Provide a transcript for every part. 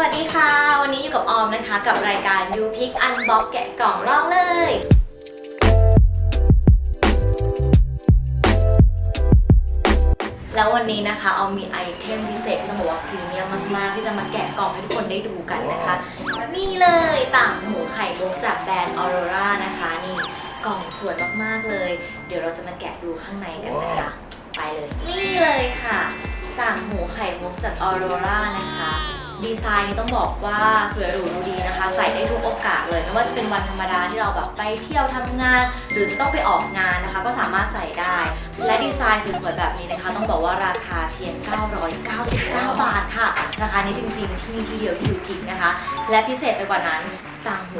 วัสดีค่ะ วันนี้อยู่กับออมนะคะ กับรายการ You Pick Unbox แกะกล่องลองเลยแล้ววันนี้นะคะเอามีไอเทมพิเศษที่ต้องบอกว่าพรีเมียมมาก ๆ ที่จะมาแกะกล่องให้ทุกคนได้ดูกันนะคะ นี่เลยต่างหูไข่มุกจากแบรนด์ออโรรานะคะ นี่กล่องสวยมาก ๆ เลย เดี๋ยวเราจะมาแกะดูข้างในกันนะคะ ไปเลย นี่เลยค่ะ ต่างหูไข่มุกจากออโรรานะคะดี ไซน์นี่ต้องบอกว่าสวยหรูดูดีนะคะ ใส่ได้ทุกโอกาสเลยไม่ว่าจะเป็นวันธรรมดาที่เราแบบไปเที่ยวทำงาน หรือจะต้องไปออกงานนะคะ ก็สามารถใส่ได้ และดีไซน์สวยๆแบบนี้นะคะ ต้องบอกว่าราคาเพียง 999 บาทค่ะราคานี้จริงๆที่นี่ที่เดียวที่ยูพิกนะคะ และพิเศษไปกว่านั้นต่างหู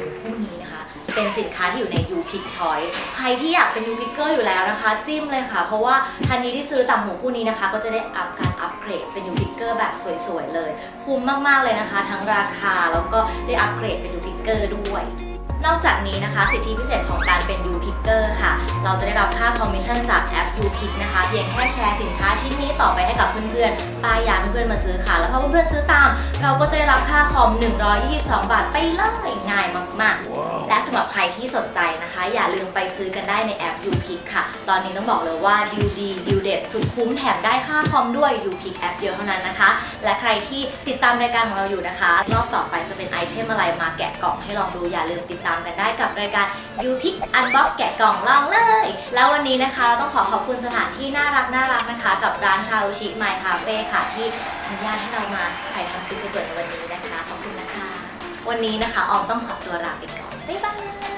เป็นสินค้าที่อยู่ใน u p i c Choice ใครที่อยากเป็น u Picker อยู่แล้วนะคะ จิ้มเลยค่ะ เพราะว่าทันทีที่ซื้อต่างหูคู่นี้นะคะ ก็จะได้อัพการอัปเกรดเป็น u Picker แบบสวยๆเลย คุ้มมากๆเลยนะคะ ทั้งราคาแล้วก็ได้อัปเกรดเป็น u Picker ด้วย นอกจากนี้นะคะ สิทธิพิเศษของการเป็น u Picker ค่ะ เราจะได้รับค่าคอมมิชชั่นจากแอป u p i c นะคะ เพียงแค่แชร์สินค้าชิ้นนี้ต่อไปให้กับเพื่อนๆป้ายยาเพื่อนๆมาซื้อค่ะ แล้วพอเพื่อนๆซื้อตาม เราก็จะได้รับค่าคอม 122 บาทไปเลยง่ายมากๆและสำหรับใครที่สนใจนะคะ อย่าลืมไปซื้อกันได้ในแอป u p i c ค่ะ ตอนนี้ต้องบอกเลยว่าดิวดีดิวเด็ดสุดคุ้มแถมได้ค่าคอมด้วย u p i c แอปเดียวเท่านั้นนะคะ และใครที่ติดตามรายการของเราอยู่นะคะ รอบต่อไปจะเป็นไอเทมอะไรมาแกะกล่องให้ลองดูอย่าลืมติดตามกันได้กับรายการ u p i c Unbox แกะกล่องลองเลย แล้ววันนี้นะคะเราต้องขอขอบคุณสถานที่น่ารักน่ารักนะคะ กับร้านชาอุชิ My Cafe ค่ะ ที่อนุญาตให้เรามาถ่ายทำคลิปสวยๆในวันนี้นะคะ ขอบคุณนะคะ วันนี้นะคะออมต้องขอตัวลาไปก่อน บ๊ายบาย